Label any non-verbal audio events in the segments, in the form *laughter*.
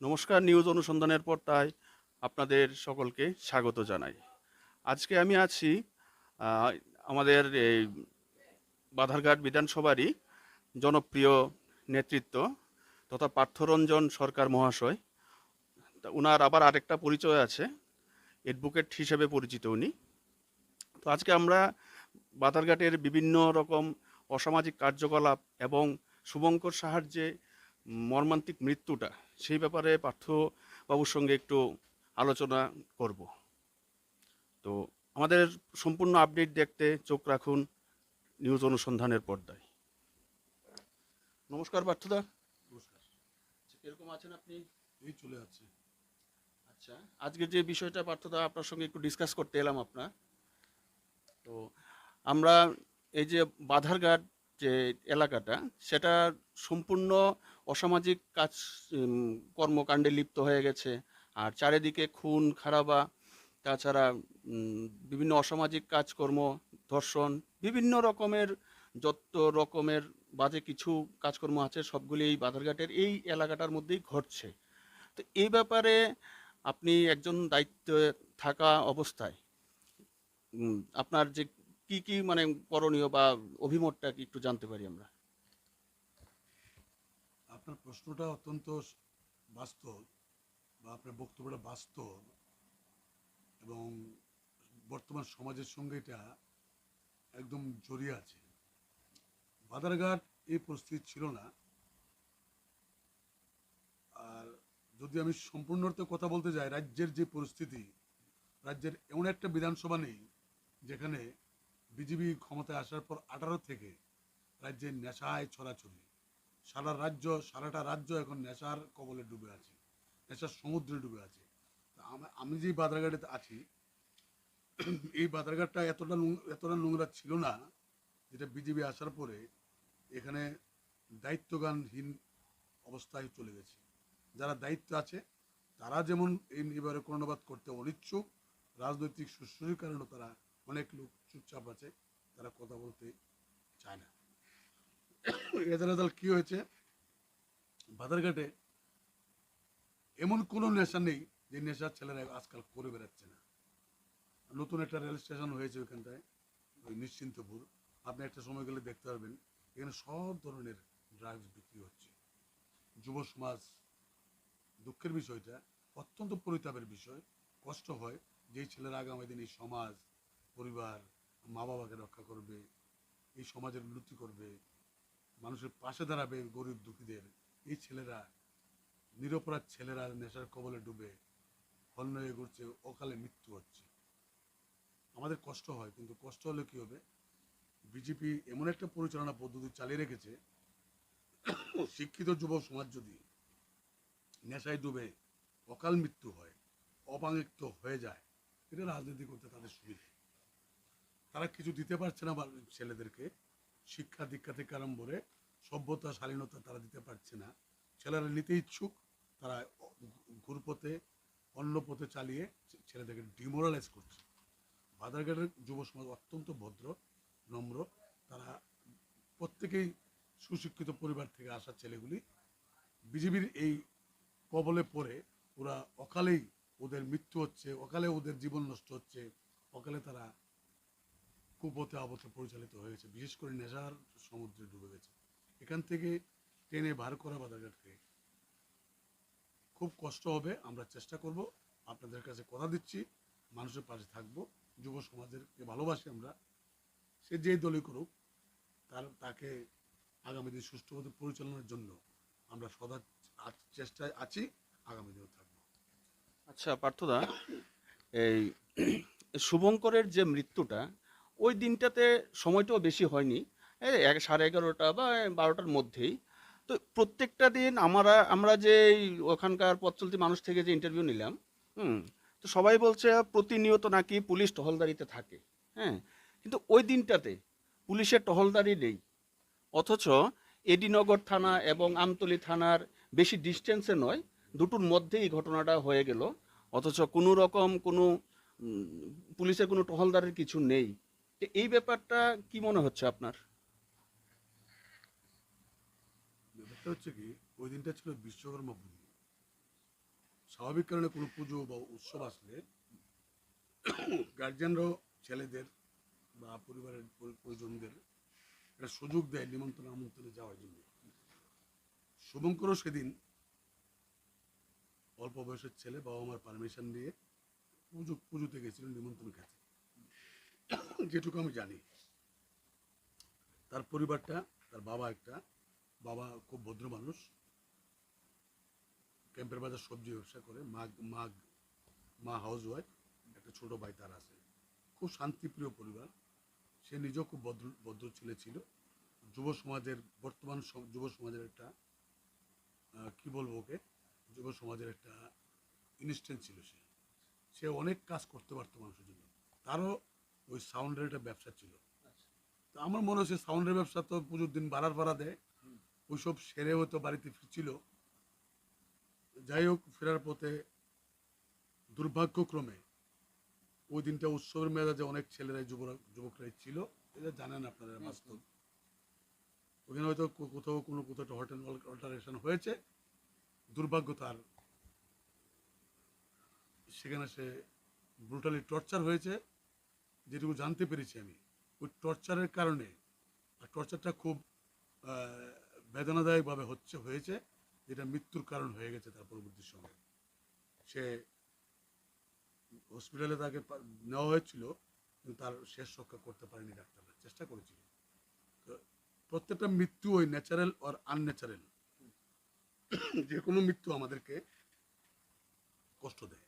নমস্কার, নিউজ অনুসন্ধানের পর্দায় আপনাদের সকলকে স্বাগত জানাই। আজকে আমি আছি আমাদের এই বাধারঘাট বিধানসভারই জনপ্রিয় নেতৃত্ব তথা পার্থরঞ্জন সরকার মহাশয়। ওনার আবার আরেকটা পরিচয় আছে, অ্যাডভোকেট হিসেবে পরিচিত উনি। তো আজকে আমরা বাধারঘাটের বিভিন্ন রকম অসামাজিক কার্যকলাপ এবং শুভঙ্কর সাহার যে মর্মান্তিক মৃত্যুটা সেই ব্যাপারে পার্থবাবুর সঙ্গে একটু আলোচনা করব। তো আমাদের সম্পূর্ণ আপডেট দেখতে চোখ রাখুন নিউজ অনুসন্ধানের পর্দায়। নমস্কার পার্থদা। নমস্কার। আচ্ছা, আছেন আপনি? এই চলে যাচ্ছে আচ্ছা আজকে যে বিষয়টা পার্থদা আপনার সঙ্গে একটু ডিসকাস করতে এলাম আপনার। তো আমরা এই যে বাধারঘাট যে এলাকাটা, সেটা সম্পূর্ণ অসামাজিক কাজ কর্মকাণ্ডে লিপ্ত হয়ে গেছে। আর চারিদিকে খুন, খারাপা, তাছাড়া বিভিন্ন অসামাজিক কাজকর্ম, ধর্ষণ, বিভিন্ন রকমের, যত রকমের বাজে কিছু কাজকর্ম আছে, সবগুলি এই বাধারঘাটের এই এলাকাটার মধ্যেই ঘটছে। তো এই ব্যাপারে আপনি একজন দায়িত্বে থাকা অবস্থায় আপনার যে কি কি মানে করণীয় বা অভিমতটা কি একটু জানতে পারি আমরা? আপনার প্রশ্নটা অত্যন্ত বাস্তব বা আপনার বক্তব্যটা বাস্তব এবং বর্তমান সমাজের সঙ্গে এটা একদম জড়িয়ে আছে। বাদারঘাট এই পরিস্থিতি ছিল না। আর যদি আমি সম্পূর্ণ অর্থে কথা বলতে যাই, রাজ্যের যে পরিস্থিতি, রাজ্যের এমন একটা বিধানসভা নেই যেখানে বিজেপি ক্ষমতায় আসার পর আঠারো থেকে রাজ্যে নেশায় ছড়াছড়ি। সারা রাজ্য, সারাটা রাজ্য এখন নেশার কবলে ডুবে আছে, নেশার সমুদ্রে ডুবে আছে। আমি যে বাদারঘাটে আছি, এই বাদারঘাটটা এতটা এতটা নোংরা ছিল না, যেটা বিজেপি আসার পরে এখানে দায়িত্বজ্ঞানহীন অবস্থায় চলে গেছে। যারা দায়িত্ব আছে, তারা যেমন এই এবারে কর্ণপাত করতে অনিচ্ছুক, রাজনৈতিক সুশ্রীর কারণে তারা অনেক লোক চুপচাপ আছে, তারা কথা বলতে চায় না। এদের দল কি হয়েছে? বাদারঘাটে এমন কোনো নেশা নেই যে নেশার ছেলেরা আজকাল করে বেড়াচ্ছে না। নতুন একটা রেল স্টেশন হয়েছে ওইখানটায়, ওই নিশ্চিন্তপুর। আপনি একটা সময় গেলে দেখতে পারবেন, এখানে সব ধরনের ড্রাগস বিক্রি হচ্ছে। যুব সমাজ, দুঃখের বিষয়টা, অত্যন্ত পরিতাপের বিষয়, কষ্ট হয়। যেই ছেলেরা আগামী দিন এই সমাজ পরিবার মা বাবাকে রক্ষা করবে, এই সমাজের উন্নতি করবে, মানুষের পাশে দাঁড়াবে গরিব দুঃখীদের, এই ছেলেরা, নিরপরাধ ছেলেরা নেশার কবলে ডুবে হন্য হয়ে ঘুরছে, অকালে মৃত্যু হচ্ছে। আমাদের কষ্ট হয়, কিন্তু কষ্ট হলে কি হবে? বিজেপি এমন একটা পরিচালনা পদ্ধতি চালিয়ে রেখেছে, শিক্ষিত যুব সমাজ যদি নেশায় ডুবে, অকাল মৃত্যু হয় অপাঙ্গিত হয়ে যায়, এটা রাজনীতি করতে তাদের সুবিধা। তারা কিছু দিতে পারছে না ছেলেদেরকে। শিক্ষা দীক্ষা থেকে আরম্ভ করে সভ্যতা, শালীনতা তারা দিতে পারছে না। ছেলেরা নিতে ইচ্ছুক, তারা ঘুরপথে অন্য পথে চালিয়ে ছেলেদেরকে ডিমোরালাইজ করছে। বাদারঘাটের যুব সমাজ অত্যন্ত ভদ্র, নম্র। তারা প্রত্যেকেই সুশিক্ষিত পরিবার থেকে আসা ছেলেগুলি বিজেপির এই কবলে পড়ে ওরা অকালেই ওদের মৃত্যু হচ্ছে, অকালে ওদের জীবন নষ্ট হচ্ছে, অকালে তারা কুপথে আবতে পরিচালিত হয়েছে। বিশেষ করে নেশার সমুদ্রে ডুবে গেছে। এখান থেকে টেনে বার করা বাধাঘাটকে খুব কষ্ট হবে, আমরা চেষ্টা করব। আপনাদের কাছে কথা দিচ্ছি, মানুষের পাশে থাকব, যুব সমাজেরকে ভালোবাসি আমরা। সে যেই দলই করুক, তার, তাকে আগামী দিন সুষ্ঠুভাবে পরিচালনার জন্য আমরা সদা চেষ্টায় আছি, আগামী দিনেও থাকব। আচ্ছা পার্থদা, এই শুভঙ্করের যে মৃত্যুটা ওই দিনটাতে সময়টাও বেশি হয়নি। এক সাড়ে এগারোটা বা বারোটার মধ্যেই। তো প্রত্যেকটা দিন আমরা আমরা যে ওখানকার পথ চলতি মানুষ থেকে যে ইন্টারভিউ নিলাম, হুম, তো সবাই বলছে প্রতিনিয়ত নাকি পুলিশ টহলদারিতে থাকে। হ্যাঁ কিন্তু ওই দিনটাতে পুলিশের টহলদারি নেই। অথচ এডিনগর থানা এবং আমতলী থানার বেশি ডিস্টেন্সে নয়, দুটোর মধ্যে এই ঘটনাটা হয়ে গেল। অথচ কোনো রকম কোনো পুলিশের কোনো টহলদারের কিছু নেই। এই ব্যাপারটা কি মনে হচ্ছে আপনার? ব্যাপারটা হচ্ছে কি, ওই দিনটা ছিল বিশ্বকর্মা পুজো। স্বাভাবিক কারণে কোনো পুজো বা উৎসব আসলে গার্জিয়ানরাও ছেলেদের বা পরিবারের পরি- পরিজনদের একটা সুযোগ দেয় নিমন্ত্রণ, আমন্ত্রণে যাওয়ার জন্য। শুভঙ্করও সেদিন অল্প বয়সের ছেলে বাবা মার পারমিশন নিয়ে পুজো, পুজোতে গেছিল নিমন্ত্রণ খেতে। *coughs* যেটুকু আমি জানি। তার পরিবারটা, তার বাবা একটা, বাবা খুব ভদ্র মানুষ। ক্যাম্পের বাজার সবজি ব্যবসা করে, মা মা মা হাউস ওয়াইফ একটা ছোট ভাই তার আছে। খুব শান্তিপ্রিয় পরিবার। সে নিজেও খুব ভদ্র ভদ্র ছেলে ছিল। যুব সমাজের, বর্তমান যুব সমাজের একটা কি বলব ওকে? যুব সমাজের একটা ইনস্ট্যান্ট ছিল সে। সে অনেক কাজ করতে পারতো মানুষের জন্য। তারও ওই সাউন্ডের একটা ব্যবসা ছিল। তো আমার মনে হচ্ছে সাউন্ডের ব্যবসা তো পুজোর দিন বাড়ার ভাড়া দেয়। ওইসব সেরে হয়তো বাড়িতে ফিরছিল। যাই হোক, ফেরার পথে দুর্ভাগ্যক্রমে ওই দিনটা উৎসবের মেজাজে অনেক ছেলেরাই, যুবরা, যুবকরাই ছিল। এটা জানেন আপনারা বাস্তব। ওখানে হয়তো কোথাও কোনো, কোথাও একটা অল্টারেশন হয়েছে। দুর্ভাগ্য তার। সেখানে সে ব্রুটালি টর্চার হয়েছে। যেটুকু জানতে পেরেছি আমি, ওই টর্চারের কারণে টর্চারটা খুব বেদনাদায়কভাবে হচ্ছে, হয়েছে, যেটা মৃত্যুর কারণ হয়ে গেছে তার পরবর্তী সময়ে। সে হসপিটালে তাকে নেওয়া হয়েছিল, কিন্তু তার শেষ রক্ষা করতে পারেনি ডাক্তাররা, চেষ্টা করেছিল। তো প্রত্যেকটা মৃত্যু ওই ন্যাচারাল আর আনন্যাচারাল যে কোনো মৃত্যু আমাদেরকে কষ্ট দেয়।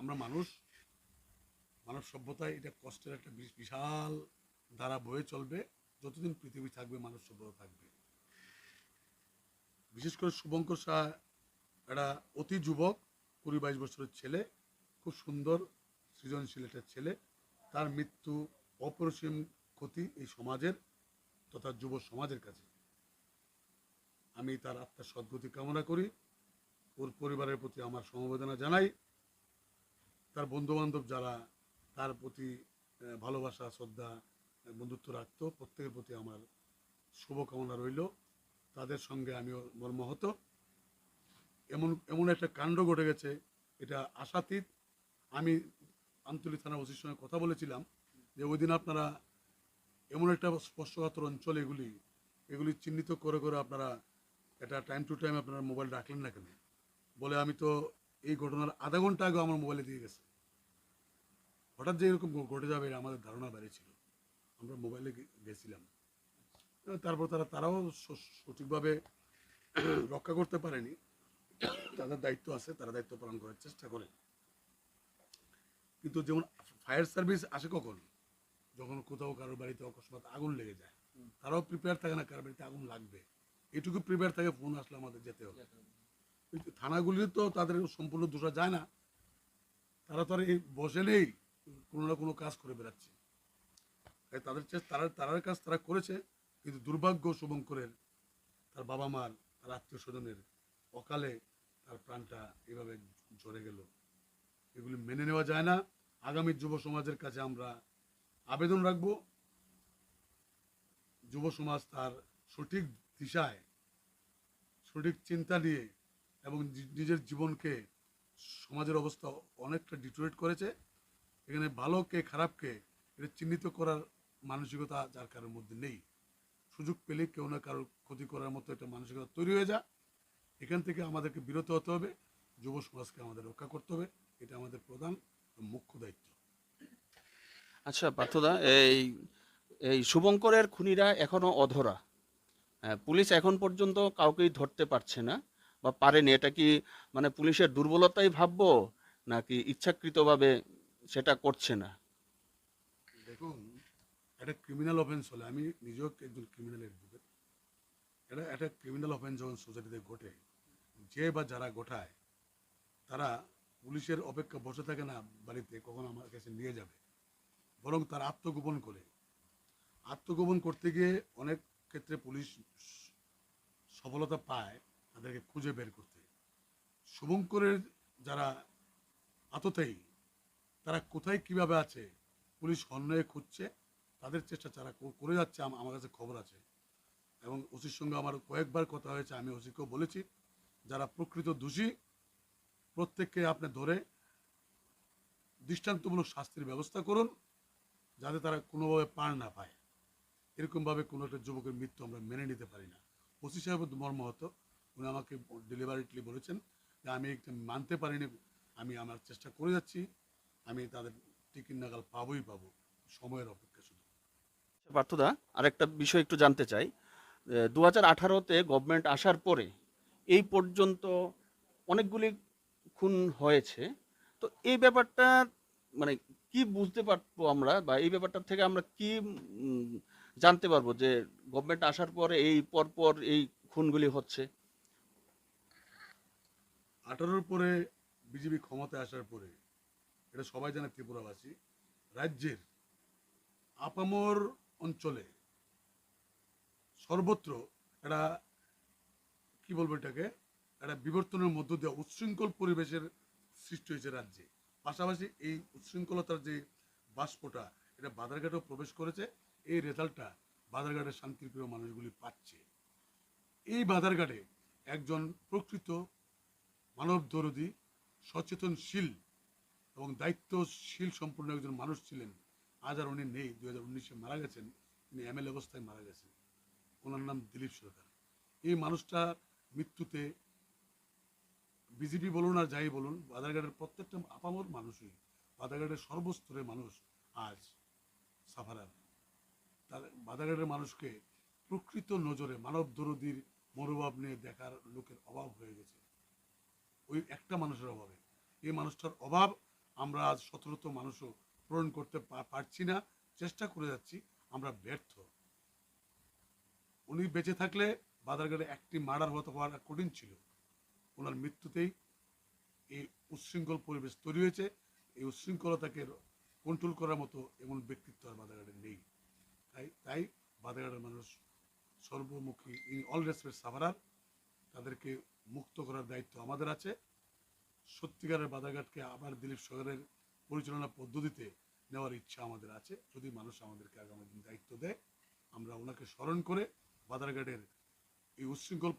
আমরা মানুষ মানব সভ্যতায় এটা কষ্টের একটা বিশাল ধারা বয়ে চলবে। যতদিন পৃথিবী থাকবে, মানব সভ্যতা থাকবে। বিশেষ করে শুভঙ্কর শাহ, একটা অতি যুবক কুড়ি বাইশ বছরের ছেলে, খুব সুন্দর, সৃজনশীল একটা ছেলে। তার মৃত্যু অপরিসীম ক্ষতি এই সমাজের তথা যুব সমাজের কাছে। আমি তার আত্মার সদ্গতি কামনা করি। ওর পরিবারের প্রতি আমার সমবেদনা জানাই। তার বন্ধু বান্ধব যারা তার প্রতি ভালোবাসা, শ্রদ্ধা বন্ধুত্ব রাখতো। প্রত্যেকের প্রতি আমার শুভকামনা রইল। তাদের সঙ্গে আমিও মর্মাহত। এমন এমন একটা কাণ্ড ঘটে গেছে, এটা আশাতীত। আমি আন্তলিক থানা ওসির সঙ্গে কথা বলেছিলাম যে ওই দিন আপনারা এমন একটা স্পর্শকাতর অঞ্চল, এগুলি এগুলি চিহ্নিত করে করে আপনারা এটা টাইম টু টাইম আপনারা মোবাইল রাখলেন না কেন? বলে আমি তো এই ঘটনার আধা ঘণ্টা আগে আমার মোবাইলে দিয়ে গেছে। হঠাৎ যে এরকম ঘটে যাবে আমাদের ধারণা বেড়েছিল আমরা মোবাইলে গেছিলাম। তারপর তারা তারাও সঠিকভাবে *clears throat* রক্ষা করতে পারেনি। তাদের দায়িত্ব আছে তারা দায়িত্ব পালন করার চেষ্টা করে। কিন্তু যেমন ফায়ার সার্ভিস আসে কখন? যখন কোথাও কারোর বাড়িতে অকস্মাৎ আগুন লেগে যায়। তারাও প্রিপেয়ার থাকে না কারোর বাড়িতে আগুন লাগবে। এটুকু প্রিপেয়ার থাকে ফোন আসলে আমাদের যেতে হবে। কিন্তু থানাগুলি তো তাদের সম্পূর্ণ দোষা যায় না। তারা তো আর এই বসে নেই। কোনো না কোনো কাজ করে বেড়াচ্ছে। তাই তাদের তারা, তারার কাজ তারা করেছে, কিন্তু দুর্ভাগ্য শুভঙ্করের, তার বাবা মার তার আত্মীয় স্বজনের অকালে তার প্রাণটা এভাবে ঝরে গেল। এগুলি মেনে নেওয়া যায় না। আগামী যুব সমাজের কাছে আমরা আবেদন রাখব। যুব সমাজ তার সঠিক দিশায়, সঠিক চিন্তা নিয়ে এবং নিজের জীবনকে সমাজের অবস্থা অনেকটা ডিটোরেট করেছে। এখানে ভালোকে খারাপকে এটা চিহ্নিত করার মানসিকতা যার কারোর মধ্যে নেই। সুযোগ পেলে কেউ না কারোর ক্ষতি করার মতো একটা মানসিকতা তৈরি হয়ে যা। এখান থেকে আমাদেরকে বিরত হতে হবে যুব সমাজকে আমাদের রক্ষা করতে হবে এটা আমাদের প্রধান মুখ্য দায়িত্ব। আচ্ছা পার্থদা এই এই শুভঙ্করের খুনিরা এখনও অধরা। হ্যাঁ, পুলিশ এখন পর্যন্ত কাউকেই ধরতে পারছে না বা পারেনি। এটা কি মানে পুলিশের দুর্বলতাই ভাববো নাকি ইচ্ছাকৃতভাবে সেটা করছে না। দেখুন একটা ক্রিমিনাল অফেন্স হলে, আমি নিজেও একজন ক্রিমিনাল অ্যাডভোকেট এটা একটা ক্রিমিনাল অফেন্স যখন সোসাইটিতে ঘটে, যে বা যারা ঘটায়, তারা পুলিশের অপেক্ষা বসে থাকে না বাড়িতে, কখন আমার কাছে নিয়ে যাবে। বরং তারা আত্মগোপন করে। আত্মগোপন করতে গিয়ে অনেক ক্ষেত্রে পুলিশ সফলতা পায় তাদেরকে খুঁজে বের করতে। শুভঙ্করের যারা আততায়ী তারা কোথায় কীভাবে আছে? পুলিশ অন্যায় খুঁজছে তাদের চেষ্টা যারা করে যাচ্ছে আমার কাছে খবর আছে। এবং ওসির সঙ্গে আমার কয়েকবার কথা হয়েছে, আমি ওসিকেও বলেছি, যারা প্রকৃত দোষী, প্রত্যেককে আপনি ধরে দৃষ্টান্তমূলক শাস্তির ব্যবস্থা করুন, যাতে তারা কোনোভাবে পার না পায়। এরকমভাবে কোনো একটা যুবকের মৃত্যু আমরা মেনে নিতে পারি না। ওসি মর্ম হতো উনি আমাকে ডেলিভারিটলি বলেছেন যে, আমি মানতে পারিনি, আমি আমার চেষ্টা করে যাচ্ছি। আমি তাদের টিকিট নাগাল পাবোই পাবো সময়ের অপেক্ষা শুধু। পার্থদা আরেকটা বিষয় একটু জানতে চাই। দু হাজার আঠারোতে গভর্নমেন্ট আসার পরে এই পর্যন্ত অনেকগুলি খুন হয়েছে। তো এই ব্যাপারটা মানে কি বুঝতে পারব আমরা বা এই ব্যাপারটা থেকে আমরা কি জানতে পারব যে গভর্নমেন্ট আসার পরে এই পরপর এই খুনগুলি হচ্ছে? আঠারোর পরে বিজেপি ক্ষমতায় আসার পরে এটা সবাই জানে ত্রিপুরাবাসী, রাজ্যের আপামর অঞ্চলে সর্বত্র একটা, কি বলব এটাকে, একটা বিবর্তনের মধ্য দিয়ে উচ্ছৃঙ্খল পরিবেশের সৃষ্টি হয়েছে রাজ্যে। পাশাপাশি এই উচ্ছৃঙ্খলতার যে বাষ্পটা, এটা বাধারঘাটেও প্রবেশ করেছে, এই রেজাল্টটা বাধারঘাটের শান্তিপ্রিয় মানুষগুলি পাচ্ছে। এই বাধারঘাটে একজন প্রকৃত মানব দরদি সচেতনশীল এবং দায়িত্বশীল সম্পূর্ণ একজন মানুষ ছিলেন। আজ আর উনি নেই, দুই হাজার উনিশে মারা গেছেন, তিনি এমএল অবস্থায় মারা গেছেন। ওনার নাম দিলীপ সরকার। এই মানুষটার মৃত্যুতে বিজেপি বলুন আর যাই বলুন বাধারঘাটের প্রত্যেকটা আপামর মানুষই বাধারঘাটের সর্বস্তরের মানুষ আজ সাফারার তার বাধারঘাটের মানুষকে প্রকৃত নজরে, মানব দরদির মনোভাব নিয়ে দেখার লোকের অভাব হয়ে গেছে। ওই একটা মানুষের অভাবে। এই মানুষটার অভাব আমরা আজ শতরত মানুষও পূরণ করতে পারছি না, চেষ্টা করে যাচ্ছি, আমরা ব্যর্থ। উনি বেঁচে থাকলে বাজারঘাটে একটি মার্ডার হতে হওয়াটা কঠিন ছিল। ওনার মৃত্যুতেই এই উচ্ছৃঙ্খল পরিবেশ তৈরি হয়েছে। এই উচ্ছৃঙ্খলতাকে কন্ট্রোল করার মতো এমন ব্যক্তিত্ব আর বাজারঘাটে নেই। তাই তাই বাজারঘাটের মানুষ সর্বমুখী ইন অল রেসপেক্ট সাভারার। তাদেরকে মুক্ত করার দায়িত্ব আমাদের আছে। সত্যিকারের বাধাঘাটকে আবার দিলীপ সরকারের পরিচালনা পদ্ধতিতে নেওয়ার ইচ্ছা আমাদের আছে। যদি মানুষ আমাদেরকে আগামী দিন দায়িত্ব দেয়, আমরা ওনাকে স্মরণ করে বাধারঘাটের এই উচ্ছৃঙ্খল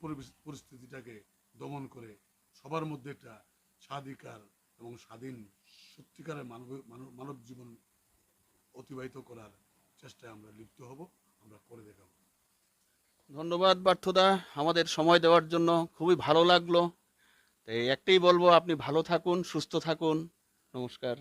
পরিস্থিতিটাকে দমন করে সবার মধ্যে একটা স্বাধিকার এবং স্বাধীন সত্যিকারের মানব মানব- জীবন অতিবাহিত করার চেষ্টায় আমরা লিপ্ত হব, আমরা করে দেখাবো। ধন্যবাদ পার্থদা। আমাদের সময় দেওয়ার জন্য খুবই ভালো লাগল। তাই একটাই বলব আপনি ভালো থাকুন সুস্থ থাকুন। নমস্কার।